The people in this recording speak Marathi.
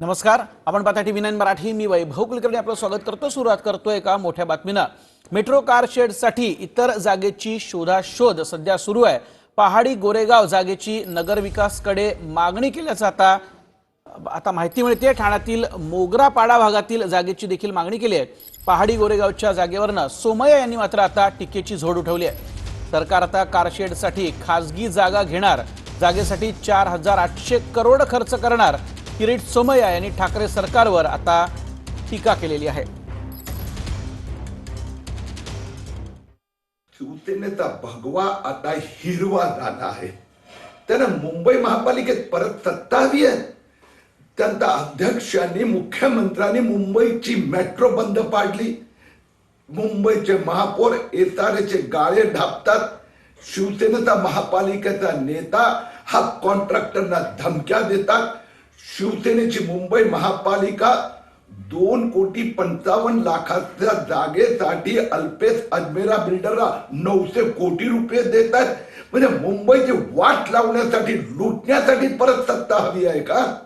नमस्कार आपण पाहता टीव्ही नाईन मराठी. मी वैभव कुलकर्णी आपलं स्वागत करतो. सुरुवात करतोय एका मोठ्या बातमीनं. मेट्रो कार शेडसाठी इतर जागेची शोधाशोध सध्या सुरू आहे. पहाडी गोरेगाव जागेची नगरविकासकडे मागणी केल्याचं आता आता माहिती मिळते ठाण्यातील मोगरापाडा भागातील जागेची देखील मागणी केली आहे. पहाडी गोरेगावच्या जागेवरनं सोमय्या यांनी मात्र आता टीकेची झोड उठवली आहे. सरकार आता कारशेडसाठी खासगी जागा घेणार. जागेसाठी चार हजार आठशे करोड खर्च करणार. किरीट सोमय्या यांनी ठाकरे सरकारवर आता टीका केलेली आहे. शिवसेनेचा भगवा आता हिरवा झाला आहे. त्यानं मुंबई महापालिकेत परत सत्ता हवी आहे त्यांचा अध्यक्षांनी मुख्यमंत्र्यांनी मुंबईची मेट्रो बंद पाडली. मुंबईचे महापौर एतारेचे गाळे ढापतात. शिवसेनेचा महापालिकेचा नेता हा कॉन्ट्रॅक्टरना धमक्या देतात. शिवसेनेची मुंबई महापालिका दोन कोटी पंचावन्न लाखाच्या जागेसाठी अल्पेश अजमेरा बिल्डरला नऊशे कोटी रुपये देत आहेत. म्हणजे मुंबईची वाट लावण्यासाठी लुटण्यासाठी परत सत्ता हवी आहे का?